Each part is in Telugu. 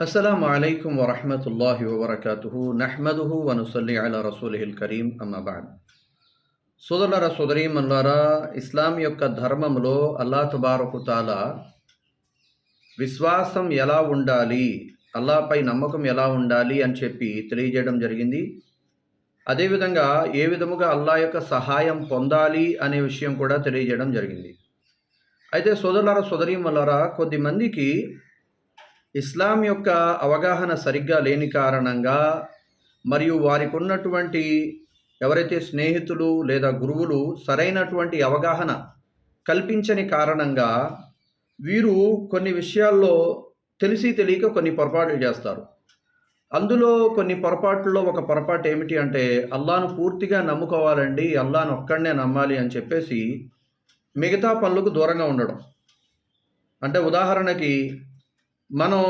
అస్సలం అయికు వరహమతుల్లా వబర్కతూ నహ్మదుహు వనుసల్లి అలా రసూలిహిల్ కరీం అమ్మబాద్ సోదరీ సోదరీమన్లారా ఇస్లాం యొక్క ధర్మంలో అల్లా తుబారకుతాల విశ్వాసం ఎలా ఉండాలి అల్లాపై నమ్మకం ఎలా ఉండాలి అని చెప్పి తెలియజేయడం జరిగింది. అదేవిధంగా ఏ విధముగా అల్లా యొక్క సహాయం పొందాలి అనే విషయం కూడా తెలియజేయడం జరిగింది. అయితే సోదరులారా సోదరీమల్లారా కొద్దిమందికి ఇస్లాం యొక్క అవగాహన సరిగ్గా లేని కారణంగా మరియు వారికి ఉన్నటువంటి ఎవరైతే స్నేహితులు లేదా గురువులు సరైనటువంటి అవగాహన కల్పించని కారణంగా వీరు కొన్ని విషయాల్లో తెలిసి తెలియక కొన్ని పొరపాట్లు చేస్తారు. అందులో కొన్ని పొరపాట్లలో ఒక పొరపాటు ఏమిటి అంటే అల్లాను పూర్తిగా నమ్ముకోవాలండి అల్లాను ఒక్కడనే నమ్మాలి అని చెప్పేసి మిగతా పనులకు దూరంగా ఉండడం. అంటే ఉదాహరణకి మనం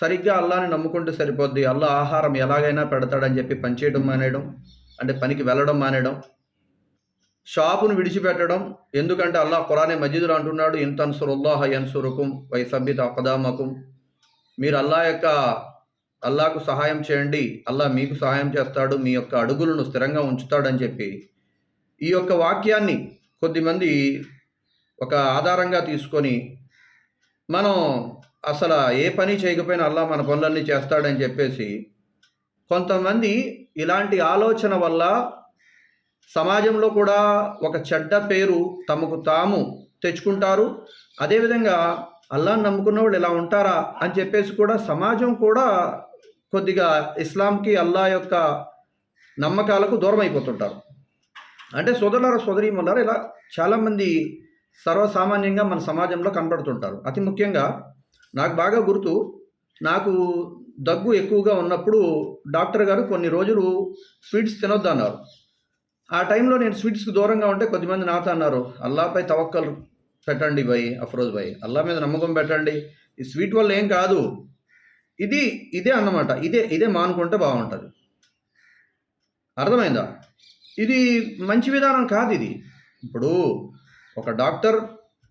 సరిగ్గా అల్లాని నమ్ముకుంటే సరిపోద్ది. అల్లా ఆహారం ఎలాగైనా పెడతాడని చెప్పి పనిచేయడం మానేయడం అంటే పనికి వెళ్ళడం మానేయడం షాపును విడిచిపెట్టడం ఎందుకంటే అల్లా కురానే మజీదులు అంటున్నాడు ఇంతన్సురుల్లాహ యన్సురుకుం వై సబ్బిత అకదామకుం. మీరు అల్లా యొక్క అల్లాకు సహాయం చేయండి. అల్లా మీకు సహాయం చేస్తాడు మీ యొక్క అడుగులను స్థిరంగా ఉంచుతాడని చెప్పి. ఈ యొక్క వాక్యాన్ని కొద్దిమంది ఒక ఆధారంగా తీసుకొని మనం అసలు ఏ పని చేయకపోయినా అల్లా మన పనులన్నీ చేస్తాడని చెప్పేసి కొంతమంది ఇలాంటి ఆలోచన వల్ల సమాజంలో కూడా ఒక చెడ్డ పేరు తమకు తాము తెచ్చుకుంటారు. అదేవిధంగా అల్లాని నమ్ముకున్న వాళ్ళు ఇలా ఉంటారా అని చెప్పేసి కూడా సమాజం కూడా కొద్దిగా ఇస్లాంకి అల్లా యొక్క నమ్మకాలకు దూరం అయిపోతుంటారు. అంటే సోదరులార సోదరీమల్లారా ఇలా చాలామంది సర్వసామాన్యంగా మన సమాజంలో కనబడుతుంటారు. అతి ముఖ్యంగా నాకు బాగా గుర్తు. నాకు దగ్గు ఎక్కువగా ఉన్నప్పుడు డాక్టర్ గారు కొన్ని రోజులు స్వీట్స్ తినొద్దు అన్నారు ఆ టైంలో నేను స్వీట్స్కి దూరంగా ఉంటే కొద్దిమంది నాతో అన్నారు అల్లాపై తవక్కలు పెట్టండి భయ్ అఫ్రోజ్ భయ్ అల్లా మీద నమ్మకం పెట్టండి. ఈ స్వీట్ వల్ల ఏం కాదు. ఇది ఇదే అన్నమాట. ఇదే ఇదే మానుకుంటే బాగుంటుంది. అర్థమైందా? ఇది మంచి విధానం కాదు ఇది. ఇప్పుడు ఒక డాక్టర్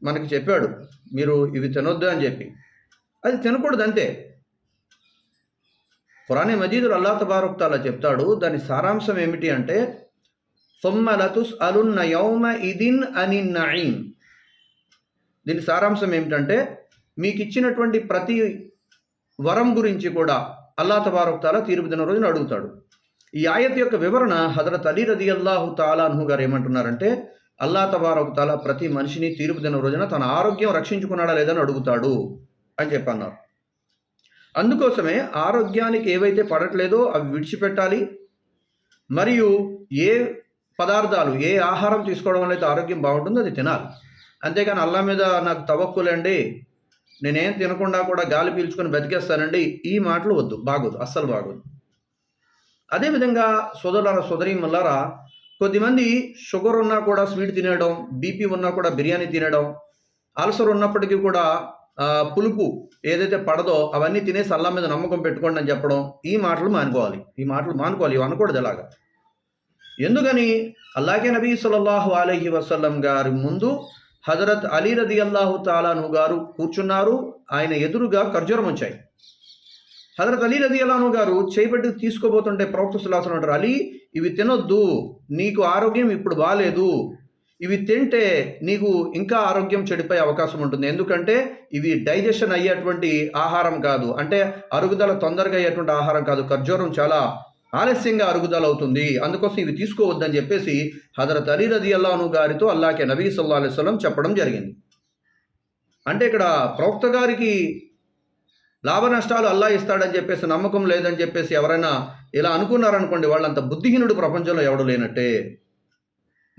మనకి చెప్పాడు మీరు ఇవి తినొద్దు అని చెప్పి. అది తినకూడదు అంతే. పురాణి మజీదులు అల్లా తబారుక్తాలా చెప్తాడు దాని సారాంశం ఏమిటి అంటే సొమ్మలతుస్ అలున్న యౌమ ఇదిన్ అని నయీం దీని సారాంశం ఏమిటంటే మీకు ఇచ్చినటువంటి ప్రతి వరం గురించి కూడా అల్లా తబారుక్తాలా తీర్పు దిన రోజున అడుగుతాడు. ఈ ఆయత్ యొక్క వివరణ హజరత్ అలీ రది అల్లాహు తాలాహు గారు ఏమంటున్నారంటే అల్లా తబారక్ తాలా ప్రతి మనిషిని తీర్పు దిన రోజున తన ఆరోగ్యం రక్షించుకున్నాడా లేదని అడుగుతాడు. అని చెప్పన్నారు. అందుకోసమే ఆరోగ్యానికి ఏవైతే పడట్లేదో అవి విడిచిపెట్టాలి. మరియు ఏ పదార్థాలు ఏ ఆహారం తీసుకోవడం వల్ల అయితే ఆరోగ్యం బాగుంటుందో అది తినాలి. అంతేగాని అల్లా మీద నాకు తవక్కులండి నేనేం తినకుండా కూడా గాలి పీల్చుకొని బతికేస్తానండి. ఈ మాటలు వద్దు బాగోదు అస్సలు బాగోదు. అదేవిధంగా సోదరులారా సోదరి మల్లారా కొద్దిమంది షుగర్ ఉన్నా కూడా స్వీట్ తినడం బీపీ ఉన్నా కూడా బిర్యానీ తినడం అల్సర్ ఉన్నప్పటికీ కూడా పులుపు ఏదైతే పడదో అవన్నీ తినేసి అల్లా మీద నమ్మకం పెట్టుకోండి అని చెప్పడం ఈ మాటలు మానుకోవాలి. ఈ మాటలు మానుకోవాలి ఇవి అనకూడదు ఎలాగా? ఎందుకని? అల్లాగే నబీ సల్లల్లాహు అలహి వసల్లం గారి ముందు హజరత్ అలీ రది అల్లాహు తాలాను గారు కూర్చున్నారు. ఆయన ఎదురుగా ఖర్జూరం వచ్చాయి. హజరత్ అలీ రది అల్లాను గారు చేపట్టి తీసుకోబోతుంటే ప్రవక్త సుల్లాసన్ అంటారు అలీ ఇవి తినొద్దు. నీకు ఆరోగ్యం ఇప్పుడు బాగాలేదు ఇవి తింటే నీకు ఇంకా ఆరోగ్యం చెడిపోయే అవకాశం ఉంటుంది. ఎందుకంటే ఇవి డైజెషన్ అయ్యేటువంటి ఆహారం కాదు. అంటే అరుగుదల తొందరగా అయ్యేటువంటి ఆహారం కాదు. ఖర్జూరం చాలా ఆలస్యంగా అరుగుదల అవుతుంది. అందుకోసం ఇవి తీసుకోవద్దని చెప్పేసి హజరత్ అలీ రది అల్లాను గారితో అల్లాకే నబీ సల్లా అలైస్లం చెప్పడం జరిగింది. అంటే ఇక్కడ ప్రవక్త గారికి లాభ నష్టాలు అల్లా ఇస్తాడని చెప్పేసి నమ్మకం లేదని చెప్పేసి ఎవరైనా ఇలా అనుకున్నారనుకోండి వాళ్ళంత బుద్ధిహీనుడు ప్రపంచంలో ఎవడు లేనట్టే.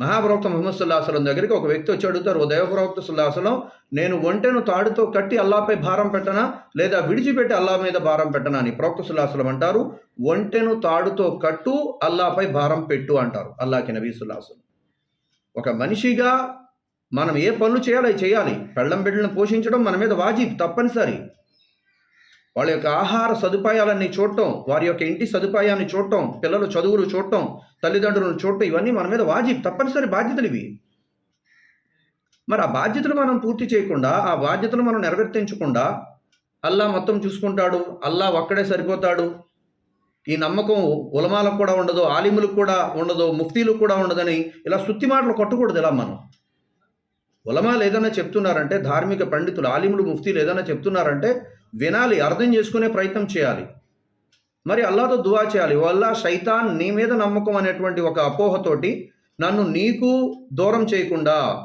మహాప్రవక్త ముహమ్మద్ సుల్లాహసలం దగ్గరికి ఒక వ్యక్తి వచ్చి అడుగుతారు ఓ దైవప్రవక్త సుల్లాహసలం నేను ఒంటెను తాడుతో కట్టి అల్లాపై భారం పెట్టనా? లేదా విడిచిపెట్టి అల్లా మీద భారం పెట్టనా? అని ప్రవక్త సుల్లాహసలం అంటారు. ఒంటెను తాడుతో కట్టు అల్లాపై భారం పెట్టు అంటారు అల్లాకి నబీ సుల్లాహసలం ఒక మనిషిగా మనం ఏ పనులు చేయాలి చేయాలి. పెళ్ళం బిడ్డలను పోషించడం మన మీద వాజిబ్ తప్పనిసరి. వాళ్ళ యొక్క ఆహార సదుపాయాలన్నీ చూడటం వారి యొక్క ఇంటి సదుపాయాన్ని చూడటం పిల్లలు చదువులు చూడటం తల్లిదండ్రులను చూడటం ఇవన్నీ మన మీద వాజిబ్ తప్పనిసరి బాధ్యతలు ఇవి. మరి ఆ బాధ్యతలు మనం పూర్తి చేయకుండా ఆ బాధ్యతలు మనం నెరవేర్తించకుండా అల్లా మొత్తం చూసుకుంటాడు అల్లా ఒక్కడే సరిపోతాడు. ఈ నమ్మకం ఉలమాలకు కూడా ఉండదు ఆలిములకు కూడా ఉండదు ముఫ్తీలకు కూడా ఉండదని ఇలా సుత్తి మాటలు కొట్టకూడదు ఇలా మనం? ఉలమాలు ఏదైనా చెప్తున్నారంటే ధార్మిక పండితులు ఆలిములు ముఫ్తీలు ఏదైనా చెప్తున్నారంటే వినాలి అర్థం చేసుకునే ప్రయత్నం చేయాలి. మరి అల్లాతో దువా చేయాలి. వల్ల శైతాన్ నీ మీద నమ్మకం అనేటువంటి ఒక అపోహతోటి నన్ను నీకు దూరం చేయకుండా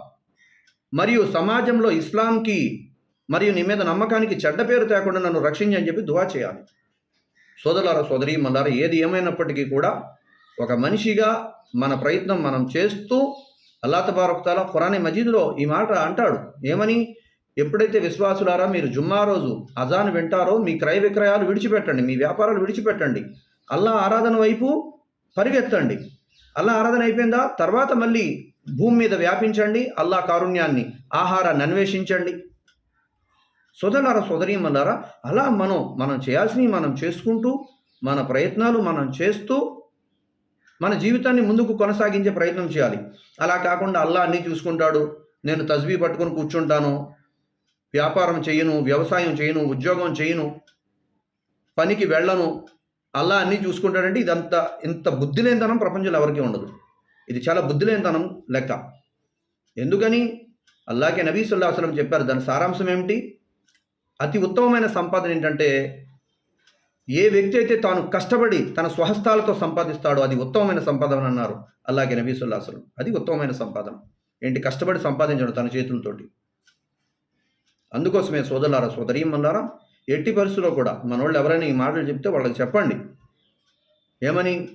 మరియు సమాజంలో ఇస్లాంకి మరియు నీ మీద నమ్మకానికి చెడ్డ పేరు తేకుండా నన్ను రక్షించని చెప్పి దువా చేయాలి. సోదరులారా సోదరి మల్లారా ఏది ఏమైనప్పటికీ కూడా ఒక మనిషిగా మన ప్రయత్నం మనం చేస్తూ అల్లా తబారక్తాల ఖురాని మజీదులో ఈ మాట అంటాడు. ఏమని? ఎప్పుడైతే విశ్వాసులారా మీరు జుమ్మా రోజు అజాన్ వింటారో మీ క్రయ విక్రయాలు విడిచిపెట్టండి మీ వ్యాపారాలు విడిచిపెట్టండి. అల్లా ఆరాధన వైపు పరిగెత్తండి. అల్లా ఆరాధన అయిపోయిందా? తర్వాత మళ్ళీ భూమి మీద వ్యాపించండి అల్లా కారుణ్యాన్ని ఆహారాన్ని అన్వేషించండి. సోదరులారా సోదరీమన్నారా అలా మనం మనం చేయాల్సినవి మనం చేసుకుంటూ మన ప్రయత్నాలు మనం చేస్తూ మన జీవితాన్ని ముందుకు కొనసాగించే ప్రయత్నం చేయాలి. అలా కాకుండా అల్లా అన్నీ చూసుకుంటాడు నేను తస్బీ పట్టుకొని కూర్చుంటాను వ్యాపారం చేయను వ్యవసాయం చేయను ఉద్యోగం చేయను పనికి వెళ్ళను అలా అన్నీ చూసుకుంటాడంటే ఇదంతా ఇంత బుద్ధి లేనితనం ప్రపంచంలో ఎవరికీ ఉండదు. ఇది చాలా బుద్ధి లేనితనం లెక్క. ఎందుకని? అల్లాకే నబీ సుల్లాహసలం చెప్పారు దాని సారాంశం ఏమిటి? అతి ఉత్తమమైన సంపాదన ఏంటంటే ఏ వ్యక్తి అయితే తాను కష్టపడి తన స్వహస్తాలతో సంపాదిస్తాడో అది ఉత్తమమైన సంపాదన అన్నారు అల్లాగే నబీ అసలు అది ఉత్తమమైన సంపాదన. ఏంటి? కష్టపడి సంపాదించడం తన చేతులతోటి. అందుకోసమే సోదరులారా సోదరీమన్నారా ఎట్టి పరిస్థితుల్లో కూడా మన వాళ్ళు ఎవరైనా ఈ మాటలు చెప్తే వాళ్ళకి చెప్పండి. ఏమని?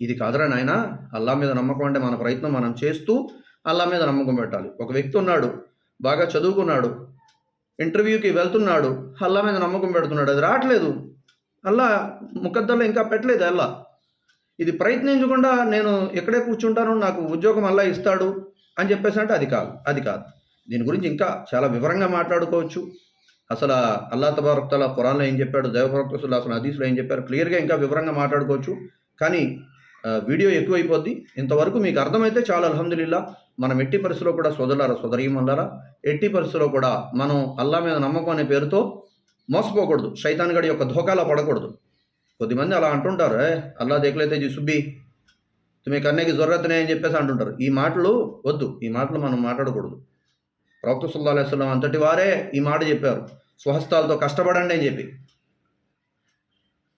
ఇది కాదురా నాయన అల్లా మీద నమ్మకం అంటే మన ప్రయత్నం మనం చేస్తూ అల్లా మీద నమ్మకం పెట్టాలి. ఒక వ్యక్తి ఉన్నాడు బాగా చదువుకున్నాడు ఇంటర్వ్యూకి వెళ్తున్నాడు అల్లా మీద నమ్మకం పెడుతున్నాడు అది రావట్లేదు. అల్లా ముఖద్దర్లో ఇంకా పెట్టలేదు అల్లా ఇది ప్రయత్నించకుండా నేను ఎక్కడే కూర్చుంటాను నాకు ఉద్యోగం అల్లా ఇస్తాడు అని చెప్పేసి అంటే అది కాదు అది కాదు. దీని గురించి ఇంకా చాలా వివరంగా మాట్లాడుకోవచ్చు. అసలు అల్లా తబారక్తల ఖురాన్లో ఏం చెప్పాడు? దేవప్రవక్త అసలు హదీస్లో ఏం చెప్పారు? క్లియర్గా ఇంకా వివరంగా మాట్లాడుకోవచ్చు. కానీ వీడియో ఎక్కువైపోద్ది. ఇంతవరకు మీకు అర్థమైతే చాలా అల్హమ్దులిల్లా. మనం ఎట్టి పరిస్థితిలో కూడా సోదరులారా సోదరీమల్లారా ఎట్టి పరిస్థితిలో కూడా మనం అల్లా మీద నమ్మకం అనే పేరుతో మోసపోకూడదు. శైతాన్ గడి యొక్క ధోకాలో పడకూడదు. కొద్దిమంది అలా అంటుంటారు ఏ అల్లా దేకులైతే జీ మీ తుమ్మే కన్నేకి జొర్రతనే అని చెప్పేసి అంటుంటారు. ఈ మాటలు వద్దు. ఈ మాటలు మనం మాట్లాడకూడదు. ప్రవక్త సుల్లా అలైస్లం అంతటి వారే ఈ మాట చెప్పారు. స్వహస్తాలతో కష్టపడండి అని చెప్పి.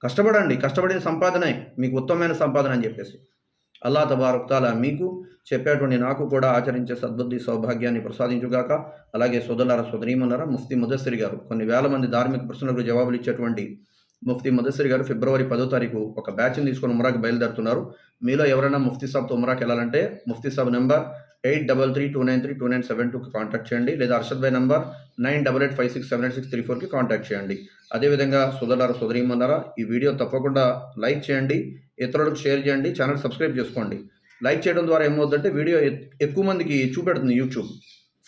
కష్టపడండి కష్టపడిన సంపాదనే మీకు ఉత్తమమైన సంపాదన అని చెప్పేసి. అల్లా తబారక్తాల మీకు చెప్పేటువంటి నాకు కూడా ఆచరించే సద్బుద్ధి సౌభాగ్యాన్ని ప్రసాదించుగాక. అలాగే సోదరులారా సోదరీమన్నారా ముఫ్తీ ముదస్సిరి గారు కొన్ని వేల మంది ధార్మిక ప్రశ్నలకు జవాబులు ఇచ్చేటువంటి ముఫ్తీ ముదస్సిరి గారు ఫిబ్రవరి పదో తారీఖు ఒక బ్యాచ్ని తీసుకొని ఉమరాకి బయలుదేరుతున్నారు. మీలో ఎవరైనా ముఫ్తీ సాబ్తో ఉమరాకి వెళ్ళాలంటే Mufti Sahab number eight double three two nine three two nine seven టూకి కాంటాక్ట్ చేయండి. లేదా Arshad Bhai number nine double eight five six seven eight six three ఫోర్కి కాంటాక్ట్ చేయండి. అదేవిధంగా సోదరులారా సోదరీమన్నారా ఈ వీడియో తప్పకుండా లైక్ చేయండి. ఇతరులకు షేర్ చేయండి. ఛానల్ సబ్స్క్రైబ్ చేసుకోండి. లైక్ చేయడం ద్వారా ఏమవుతుందంటే వీడియో ఎక్కువ మందికి చూపెడుతుంది యూట్యూబ్.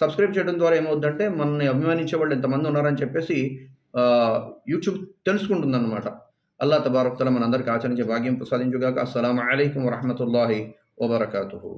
సబ్స్క్రైబ్ చేయడం ద్వారా ఏమవుతుందంటే మనల్ని అభిమానించే వాళ్ళు ఎంతమంది ఉన్నారని చెప్పేసి యూట్యూబ్ తెలుసుకుంటుందన్నమాట. అల్లా తబారక్తల మనందరికీ ఆచరించే భాగ్యం ప్రసాదించుగాక. అస్సలం అయికం వరహమతుల్లాహి వబర్కాతుహు.